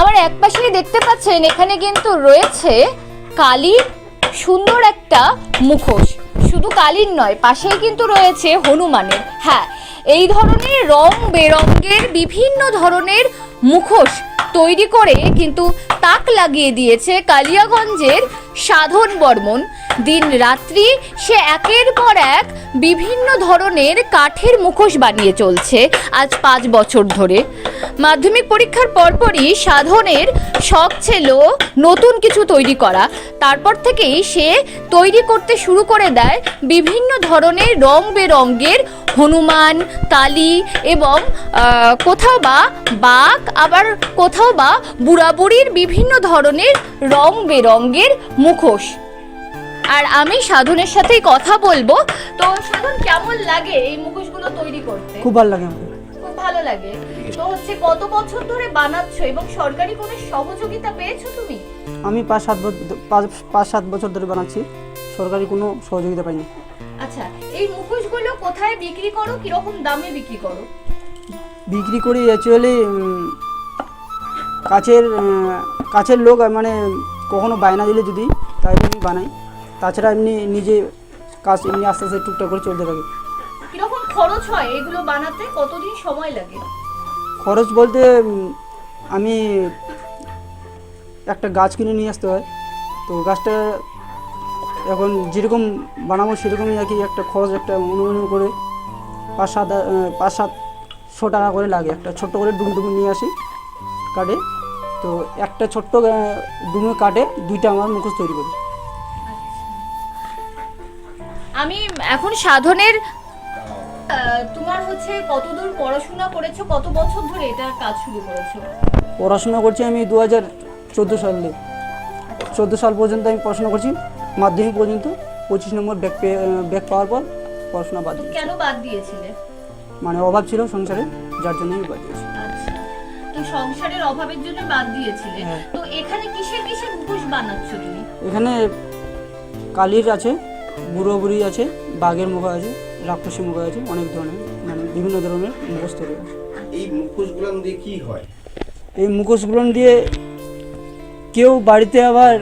আমার এক পাশেই দেখতে পাচ্ছেন, এখানে কিন্তু রয়েছে কালীর সুন্দর একটা মুখোশ। শুধু কালীর নয়, পাশেই কিন্তু রয়েছে হনুমানের। হ্যাঁ এই ধরনের রং বেরঙের বিভিন্ন ধরনের মুখোশ তৈরি করে কিন্তু তাক লাগিয়ে দিয়েছে কালিয়াগঞ্জের সাধন বর্মন। দিন রাত্রি সে একের পর এক বিভিন্ন ধরনের কাঠের মুখোশ বানিয়ে চলছে আজ পাঁচ বছর ধরে। মাধ্যমিক পরীক্ষার পরপরই সাধনের শখ ছিল নতুন কিছু তৈরি করা। তারপর থেকেই সে তৈরি করতে শুরু করে দেয় বিভিন্ন ধরনের রং বেরঙের হনুমান, কালী এবং কোথাও বা বাঘ, আবার কোথাও বা বুড়াবুড়ির বিভিন্ন ধরনের রং বেরঙের মুখোশ। আর আমি সাধনের সাথেই কথা বলব। তো সাধন কেমন লাগে এই মুখোশগুলো তৈরি করতে? খুব ভালো লাগে আমাকে খুব ভালো লাগে। তো হচ্ছে কত বছর ধরে বানাচ্ছো এবং সরকারি কোনো সহযোগিতা পেয়েছ তুমি? আমি পাঁচ সাত বছর পাঁচ পাঁচ সাত বছর ধরে বানাচ্ছি। সরকারি কোনো সহযোগিতা পাইনি। আচ্ছা এই মুখোশগুলো কোথায় বিক্রি করো? কীরকম দামে বিক্রি করো? বিক্রি করি অ্যাকচুয়ালি কাছের কাছের লোক মানে কখনো বায়না দিলে যদি তাই আমি বানাই। তাছাড়া এমনি নিজে কাজ এমনি আস্তে আস্তে টুকটাক করে চলতে থাকে। কীরকম খরচ হয় এগুলো বানাতে? কতদিন সময় লাগে? খরচ বলতে আমি একটা গাছ কিনে নিয়ে আসতে হয়। তো গাছটা এখন যেরকম বানাবো সেরকমই আর কি একটা খরচ একটা অনুমান করে পাঁচ সাত পাঁচ সাতশো টাকা করে লাগে। একটা ছোট্ট করে ডুম ডুম নিয়ে আসি কাটে তো একটা ছোট্ট ডুমে কাটে দুইটা আমার মুখোশ তৈরি করি। আমি এখন সাধনের তোমার হচ্ছে কতদূর পড়াশোনা করেছ? কত বছর ধরে এটা কাজ শুরু করেছ? পড়াশোনা করছি আমি দু হাজার চোদ্দ সালে। চোদ্দ সাল পর্যন্ত আমি পড়াশোনা করছি মাধ্যমিক পর্যন্ত পঁচিশ নম্বর ব্যাক পেয়ে ব্যাক পাওয়ার পর পড়াশোনা বাদ কেন বাদ দিয়েছিলে? মানে অভাব ছিল সংসারে যার জন্য আমি বাদ দিয়েছি। আচ্ছা। তো সংসারের অভাবের জন্য বাদ দিয়েছিলে। হ্যাঁ। তো এখানে কিসের কিসের মুখোশ বানাচ্ছ তুমি? এখানে কালির আছে বুড়ো বুড়ি আছে বাঘের মুখ আছে রাক্ষসী মুখ আছে অনেক ধরনের মানে বিভিন্ন ধরনের মুখোশ তৈরি আছে এই মুখোশগুলো দিয়ে কি হয়? এই মুখোশগুলো দিয়ে কেউ বাড়িতে আবার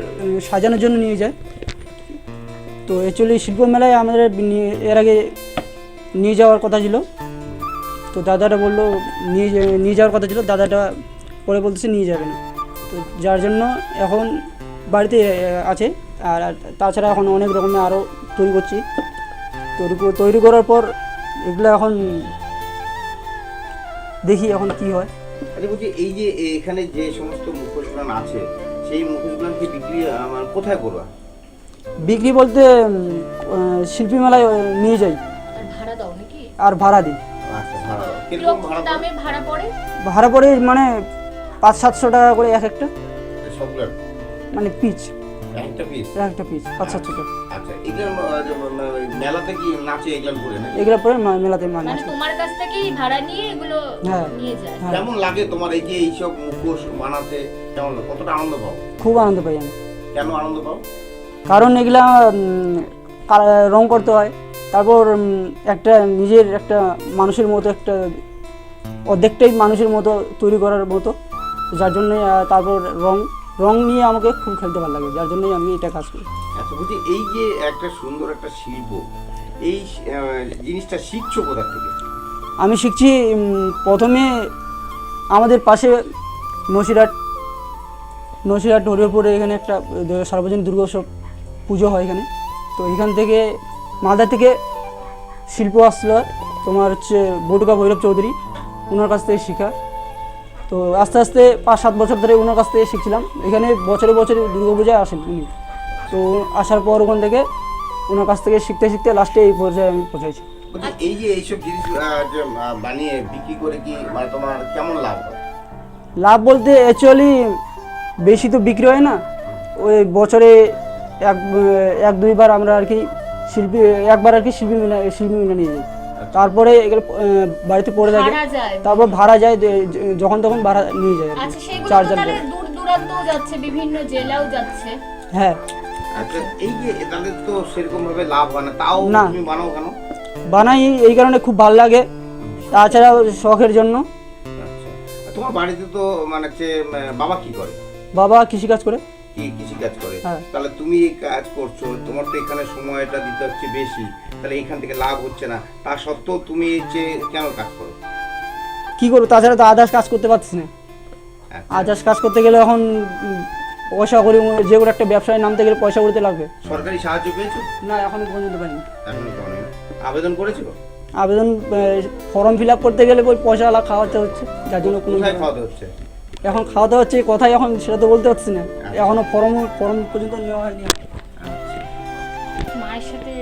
সাজানোর জন্য নিয়ে যায়। তো অ্যাকচুয়ালি শিল্প মেলায় আমাদের এর আগে নিয়ে যাওয়ার কথা ছিল। তো দাদাটা বলল নিয়ে নিয়ে যাওয়ার কথা ছিল দাদাটা পরে বলতেছে নিয়ে যাবে না। তো যার জন্য এখন বাড়িতে আছে। আর তাছাড়া এখন অনেক রকমের আরও তৈরি করছি। তৈরি তৈরি করার পর এগুলো এখন দেখি এখন কি হয়। আচ্ছা বলছি এই যে এখানে যে সমস্ত মুখোশগুলো আছে সেই মুখোশগুলো বিক্রি কোথায় করবা? বিক্রি বলতে শিল্পী মেলায় নিয়ে যাই। আর ভাড়া দাও নাকি? আর ভাড়া দিই। আচ্ছা ভাড়া পড়ে? মানে পাঁচ সাতশো টাকা করে এক একটা। মানে পিচ। একটা পিস একটা টাকা আচ্ছা এগুলো আহ, যে, ওই মেলাতে কি নাচে এগুলো করে না এগুলো পরে মেলাতে মানে মানে তোমার কাছ থেকেই ভাড়া নিয়ে এগুলো হ্যাঁ। নিয়ে যায়। হ্যাঁ। কেমন লাগে তোমার এই যে এইসব মুখোশ বানাতে? কেমন কতটা আনন্দ পাও? খুব আনন্দ পাই আমি। কেন আনন্দ পাও? কারণ এগুলা রং করতে হয়। তারপর একটা নিজের একটা মানুষের মতো একটা অর্ধেকটাই মানুষের মতো তৈরি করার মতো। যার জন্য তারপর রং রং নিয়ে আমাকে খুব খেলতে ভালো লাগে যার জন্যই আমি এটা কাজ করি। আচ্ছা বলছি এই যে একটা সুন্দর একটা শিল্প এই জিনিসটা শিখছো কোথা থেকে? আমি শিখছি প্রথমে আমাদের পাশে নসিরহাট নসিরহাট হরিহরপুরে এখানে একটা সার্বজনীন দুর্গোৎসব পুজো হয় এখানে। তো এখান থেকে মালদা থেকে শিল্প আসছিল তোমার হচ্ছে বটুকা ভৈরব চৌধুরী ওনার কাছ থেকে শেখা। তো আস্তে আস্তে পাঁচ সাত বছর ধরে ওনার কাছ থেকে শিখছিলাম। এখানে বছরে বছরে দুর্গাপূজায় আসেন উনি। তো আসার পর ওখান থেকে ওনার কাছ থেকে শিখতে শিখতে লাস্টে এই পর্যায়ে আমি পৌঁছাইছি। এই যে এইসব জিনিস বানিয়ে বিক্রি করে কি মানে তোমার কেমন লাভ লাভ বলতে অ্যাকচুয়ালি বেশি তো বিক্রি হয় না। ওই বছরে এক এক দুইবার আমরা আর কি শিল্পী একবার আর কি শিল্পী মিলে শিল্পী মিলে নিয়ে যাই। তারপরে এগুলো বাড়িতে পড়ে থাকে। তারপর ভাড়া যায় যখন তখন ভাড়া নিয়ে যায় আচ্ছা চার্জার দূর দূরান্তও যাচ্ছে বিভিন্ন জেলাও যাচ্ছে। হ্যাঁ। আচ্ছা এই যে তাদের তো সেরকম ভাবে লাভ হয় না তাও না। তুমি বানাও কেন? বানাই এই কারণে খুব ভালো লাগে তাছাড়া শখের জন্য। আচ্ছা। তোমার বাড়িতে তো মানে বাবা কি করে? বাবা কৃষিকাজ করে। কি কৃষি কাজ করে? হ্যাঁ। তাহলে তুমি এই কাজ করছ তোমার তো এখানে সময়টা দিতে হচ্ছে বেশি তাহলে এখান থেকে লাভ হচ্ছে না। তা সত্ত্বেও তুমি যে কেন কাজ করো? কি করব? তাছাড়া তো আদার্স কাজ করতে পারছি না। আচ্ছা। আদার্স কাজ করতে গেলে এখন পয়সা করে যে কোনো একটা ব্যবসায় নামতে গেলে পয়সা করতে লাগবে। সরকারি সাহায্য পেয়েছ? না এখনও পর্যন্ত পাইনি। আবেদন করেছ? আবেদন ফর্ম ফিল আপ করতে গেলে ওই পয়সা খাওয়াতে হচ্ছে যার জন্য কোনো খাওয়াতে হচ্ছে? এখন খাওয়া দাওয়া হচ্ছে কথাই এখন সেটা তো বলতে পারছি না এখনও ফরম ফরম পর্যন্ত নেওয়া হয়নি আচ্ছা। মায়ের সাথে?